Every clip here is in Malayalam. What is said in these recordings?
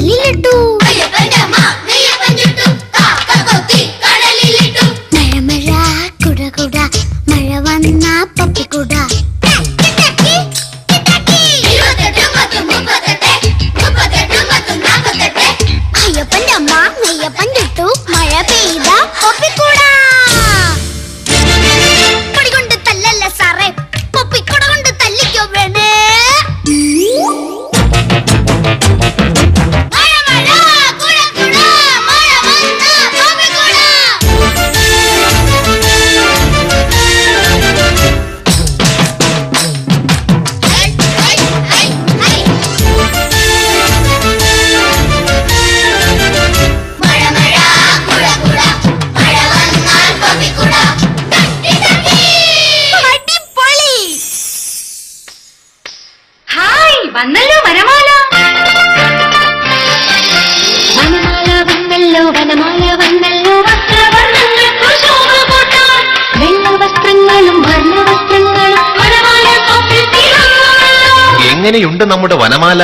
വെള്ളിലിട്ടു. ലാ, നമ്മുടെ വനമാല?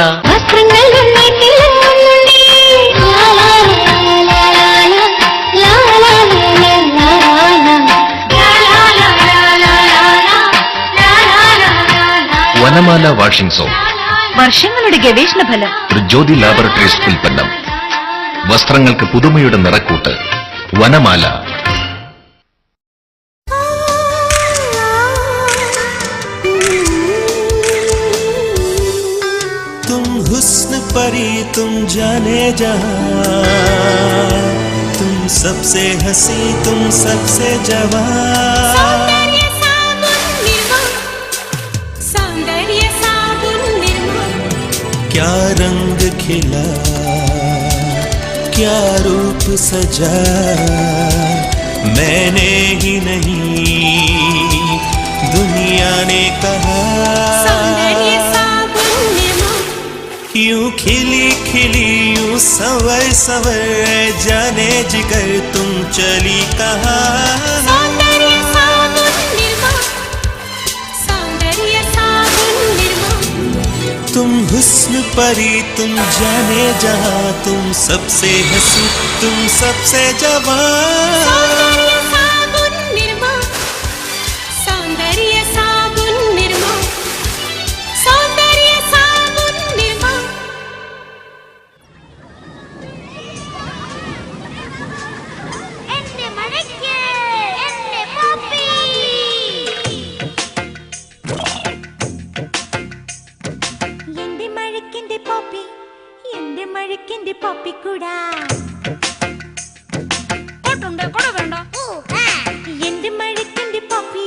Vanamala washing soap. വർഷങ്ങളുടെ ഗവേഷണ ഫലം. ജ്യോതി ലാബറട്ടറീസ് ഉൽപ്പന്നം. വസ്ത്രങ്ങൾക്ക് പുതുമയുടെ നിറക്കൂട്ട്. വനമാല. हुस्न परी तुम जाने जा तुम सबसे हँसी तुम सबसे जवान। क्या रंग खिला क्या रूप सजा। मैंने ही नहीं दुनिया ने कहा। सवर सवर जाने जिगर तुम चली कहा तुम हुस्न परी तुम जाने जहा तुम सबसे हसी तुम सबसे जवान। ఉంది పప్పి కూడా కొట్టుండే కూడా వేండా ఎండి మడికింది పప్పి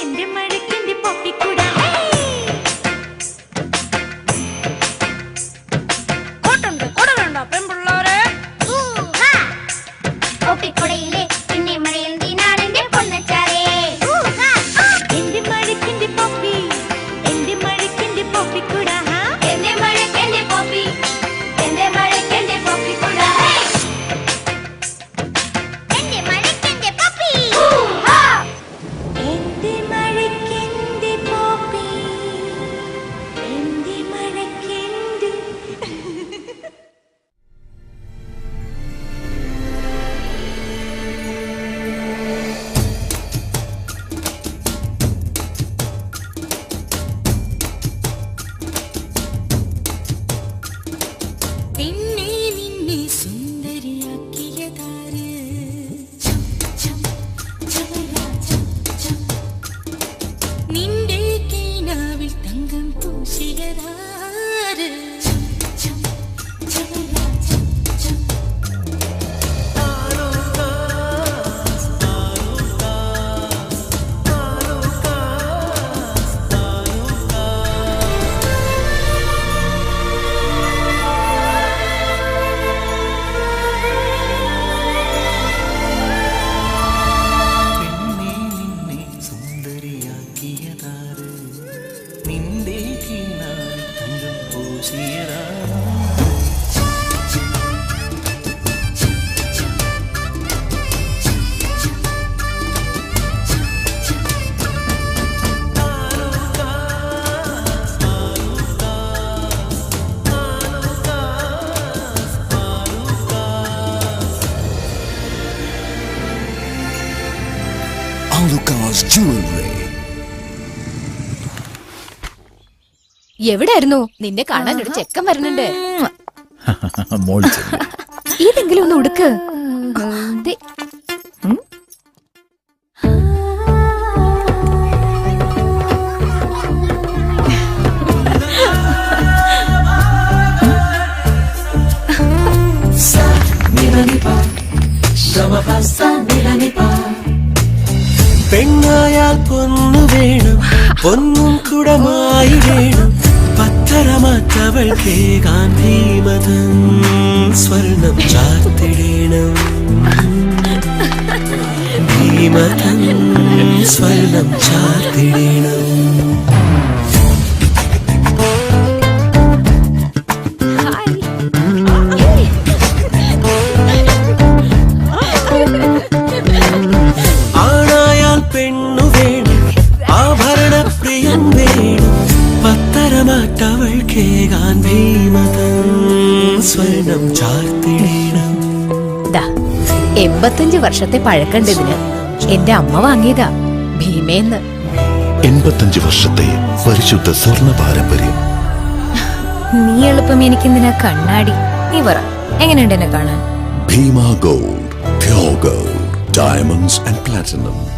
ఎండి మడికింది పప్పి కూడా కొట్టుండే కూడా వేండా పెంపుళ్ళారే పప్పి కొడయిలే இன்னை மழையில் தீனாடெண்டே பொன்னச்சாரே எந்தி மழைக்கிண்டி பொப்பி எந்தி மழைக்கிண்டி பொப்பி கூட Sierra. എവിടായിരുന്നു? നിന്നെ കാണാൻ ഒരു ചെക്കൻ വരുന്നുണ്ട്. മോൾ ചെല്ലു. ഇതെങ്കിലും ഒന്ന് ഉടുക്ക്. ദേ, പെണ്ണായാൽ പൊന്നു വേണം പൊന്നും കുടമായി വേണം. പത്തരമാറ്റവൾക്ക് ഗാന്ധിമതം സ്വർണം ചാർത്തിടേണം ഭീമതം സ്വർണം ചാർത്തിടേണം ചാർത്തിടേണം. ദാ എൺപത്തഞ്ച് വർഷത്തെ പഴക്കണ്ടതിന് എന്റെ അമ്മ വാങ്ങിയതാ ഭീമേന്ന്. എൺപത്തഞ്ച് വർഷത്തെ പരിശുദ്ധ സ്വർണ പാരമ്പര്യം നീ എളുപ്പം എനിക്കെന്തിനാ കണ്ണാടി. നീ പറ എങ്ങനെയുണ്ട് എന്നെ കാണാൻ? Bhima gold pure gold diamonds and platinum.